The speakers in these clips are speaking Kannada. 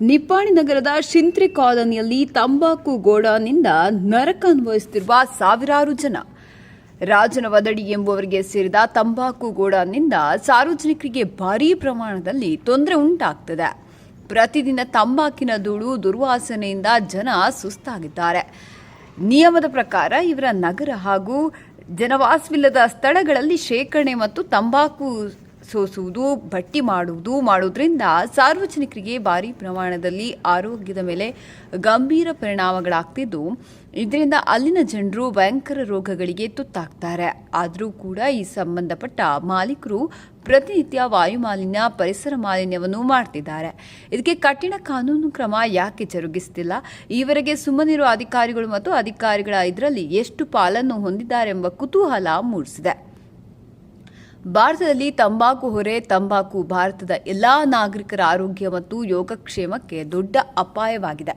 ನಿಪ್ಪಾಣಿ ನಗರದ ಶಿಂತ್ರಿ ಕಾಲೋನಿಯಲ್ಲಿ ತಂಬಾಕು ಗೋಡಾನಿಂದ ನರಕ ಅನುಭವಿಸುತ್ತಿರುವ ಸಾವಿರಾರು ಜನ. ರಾಜನ ವದಡಿ ಎಂಬುವರಿಗೆ ಸೇರಿದ ತಂಬಾಕು ಗೋಡಾನಿಂದ ಸಾರ್ವಜನಿಕರಿಗೆ ಭಾರೀ ಪ್ರಮಾಣದಲ್ಲಿ ತೊಂದರೆ ಉಂಟಾಗ್ತದೆ. ಪ್ರತಿದಿನ ತಂಬಾಕಿನ ಧೂಳು, ದುರ್ವಾಸನೆಯಿಂದ ಜನ ಸುಸ್ತಾಗಿದ್ದಾರೆ. ನಿಯಮದ ಪ್ರಕಾರ ಇವರ ನಗರ ಹಾಗೂ ಜನವಾಸವಿಲ್ಲದ ಸ್ಥಳಗಳಲ್ಲಿ ಶೇಖರಣೆ ಮತ್ತು ತಂಬಾಕು ಸೋಸುವುದು ಭಟ್ಟಿ ಮಾಡುವುದು, ಮಾಡುವುದರಿಂದ ಸಾರ್ವಜನಿಕರಿಗೆ ಭಾರಿ ಪ್ರಮಾಣದಲ್ಲಿ ಆರೋಗ್ಯದ ಮೇಲೆ ಗಂಭೀರ ಪರಿಣಾಮಗಳಾಗ್ತಿದ್ದು, ಇದರಿಂದ ಅಲ್ಲಿನ ಜನರು ಭಯಂಕರ ರೋಗಗಳಿಗೆ ತುತ್ತಾಗ್ತಾರೆ. ಆದರೂ ಕೂಡ ಈ ಸಂಬಂಧಪಟ್ಟ ಮಾಲೀಕರು ಪ್ರತಿನಿತ್ಯ ವಾಯುಮಾಲಿನ್ಯ, ಪರಿಸರ ಮಾಲಿನ್ಯವನ್ನು ಮಾಡ್ತಿದ್ದಾರೆ. ಇದಕ್ಕೆ ಕಠಿಣ ಕಾನೂನು ಕ್ರಮ ಯಾಕೆ ಜರುಗಿಸ್ತಿಲ್ಲ? ಈವರೆಗೆ ಸುಮ್ಮನಿರುವ ಅಧಿಕಾರಿಗಳು ಮತ್ತು ಅಧಿಕಾರಿಗಳ ಇದರಲ್ಲಿ ಎಷ್ಟು ಪಾಲನ್ನು ಹೊಂದಿದ್ದಾರೆ ಎಂಬ ಕುತೂಹಲ ಮೂಡಿಸಿದೆ. ಭಾರತದಲ್ಲಿ ತಂಬಾಕು ಹೊರೆ ತಂಬಾಕು ಭಾರತದ ಎಲ್ಲಾ ನಾಗರಿಕರ ಆರೋಗ್ಯ ಮತ್ತು ಯೋಗಕ್ಷೇಮಕ್ಕೆ ದೊಡ್ಡ ಅಪಾಯವಾಗಿದೆ.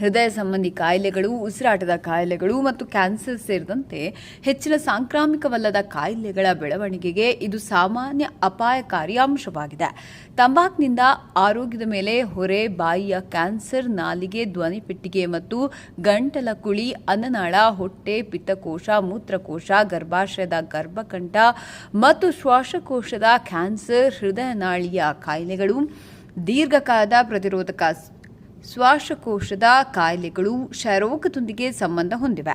ಹೃದಯ ಸಂಬಂಧಿ ಕಾಯಿಲೆಗಳು, ಉಸಿರಾಟದ ಕಾಯಿಲೆಗಳು ಮತ್ತು ಕ್ಯಾನ್ಸರ್ ಸೇರಿದಂತೆ ಹೆಚ್ಚಿನ ಸಾಂಕ್ರಾಮಿಕವಲ್ಲದ ಕಾಯಿಲೆಗಳ ಬೆಳವಣಿಗೆಗೆ ಇದು ಸಾಮಾನ್ಯ ಅಪಾಯಕಾರಿ ಅಂಶವಾಗಿದೆ. ತಂಬಾಕ್ನಿಂದ ಆರೋಗ್ಯದ ಮೇಲೆ ಹೊರೆ, ಬಾಯಿಯ ಕ್ಯಾನ್ಸರ್, ನಾಲಿಗೆ ಧ್ವನಿಪೆಟ್ಟಿಗೆ ಮತ್ತು ಗಂಟಲ ಕುಳಿ ಅನ್ನನಾಳ ಹೊಟ್ಟೆ, ಪಿತ್ತಕೋಶ, ಮೂತ್ರಕೋಶ, ಗರ್ಭಾಶಯದ ಗರ್ಭಕಂಠ ಮತ್ತು ಶ್ವಾಸಕೋಶದ ಕ್ಯಾನ್ಸರ್ ಹೃದಯನಾಳಿಯ ಕಾಯಿಲೆಗಳು, ದೀರ್ಘಕಾಲದ ಪ್ರತಿರೋಧಕ ಶ್ವಾಸಕೋಶದ ಕಾಯಿಲೆಗಳು ಕ್ಷಯರೋಗದೊಂದಿಗೆ ಸಂಬಂಧ ಹೊಂದಿವೆ.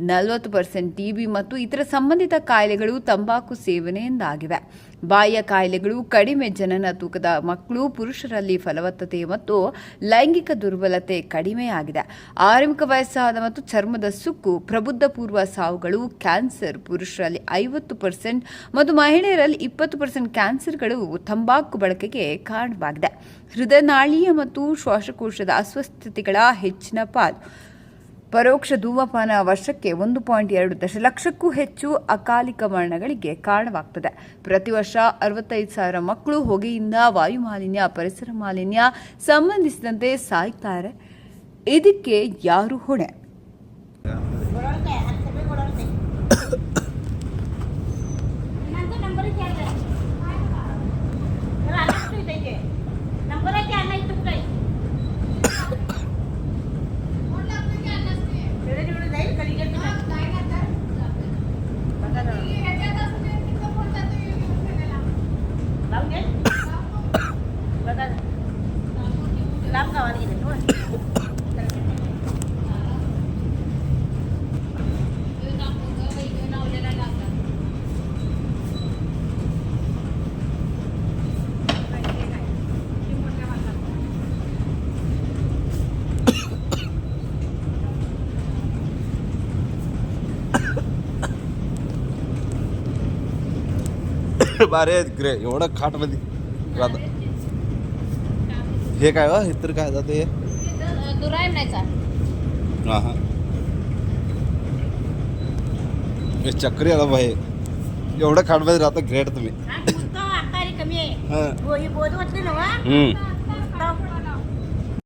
ನಲವತ್ತು ಪರ್ಸೆಂಟ್ ಟಿಬಿ ಮತ್ತು ಇತರ ಸಂಬಂಧಿತ ಕಾಯಿಲೆಗಳು ತಂಬಾಕು ಸೇವನೆಯಿಂದಾಗಿವೆ ಬಾಹ್ಯ ಕಾಯಿಲೆಗಳು ಕಡಿಮೆ ಜನನ ತೂಕದ ಮಕ್ಕಳು, ಪುರುಷರಲ್ಲಿ ಫಲವತ್ತತೆ ಮತ್ತು ಲೈಂಗಿಕ ದುರ್ಬಲತೆ ಕಡಿಮೆಯಾಗಿದೆ. ಆರಂಭಿಕ ವಯಸ್ಸಾದ ಮತ್ತು ಚರ್ಮದ ಸುಕ್ಕು ಪ್ರಬುದ್ಧ ಪೂರ್ವ ಸಾವುಗಳು, ಕ್ಯಾನ್ಸರ್, ಪುರುಷರಲ್ಲಿ ಐವತ್ತು ಪರ್ಸೆಂಟ್ ಮತ್ತು ಮಹಿಳೆಯರಲ್ಲಿ ಇಪ್ಪತ್ತು ಪರ್ಸೆಂಟ್ ಕ್ಯಾನ್ಸರ್ಗಳು ತಂಬಾಕು ಬಳಕೆಗೆ ಕಾರಣವಾಗಿದೆ. ಹೃದಯನಾಳೀಯ ಮತ್ತು ಶ್ವಾಸಕೋಶದ ಅಸ್ವಸ್ಥತೆಗಳ ಹೆಚ್ಚಿನ ಪಾಲು. ಪರೋಕ್ಷ ಧೂಮಪಾನ ವರ್ಷಕ್ಕೆ ಒಂದು ಪಾಯಿಂಟ್ ಎರಡು ದಶಲಕ್ಷಕ್ಕೂ ಹೆಚ್ಚು ಅಕಾಲಿಕ ಮರಣಗಳಿಗೆ ಕಾರಣವಾಗ್ತದೆ. ಪ್ರತಿ ವರ್ಷ ಅರವತ್ತೈದು ಸಾವಿರ ಮಕ್ಕಳು ಹೊಗೆಯಿಂದ ವಾಯು ಮಾಲಿನ್ಯ ಪರಿಸರ ಮಾಲಿನ್ಯ ಸಂಬಂಧಿಸಿದಂತೆ ಸಾಯ್ತಾರೆ. ಇದಕ್ಕೆ ಯಾರು ಹೊಣೆ? lamka wali ini tuh ಬಾರೇ ಗ್ರೇ ಇವಡ ಕಾಟರದಿ ರಾಧಾ हे काय व इतर काय जातं हे दुराय म्हणायचा हां हां. हे चक्री आला भाई. एवढं खाटमध्ये राहतं ग्रेट तुम्ही. आता कमी आहे. हां. हो ही बोध होत ना हम्म.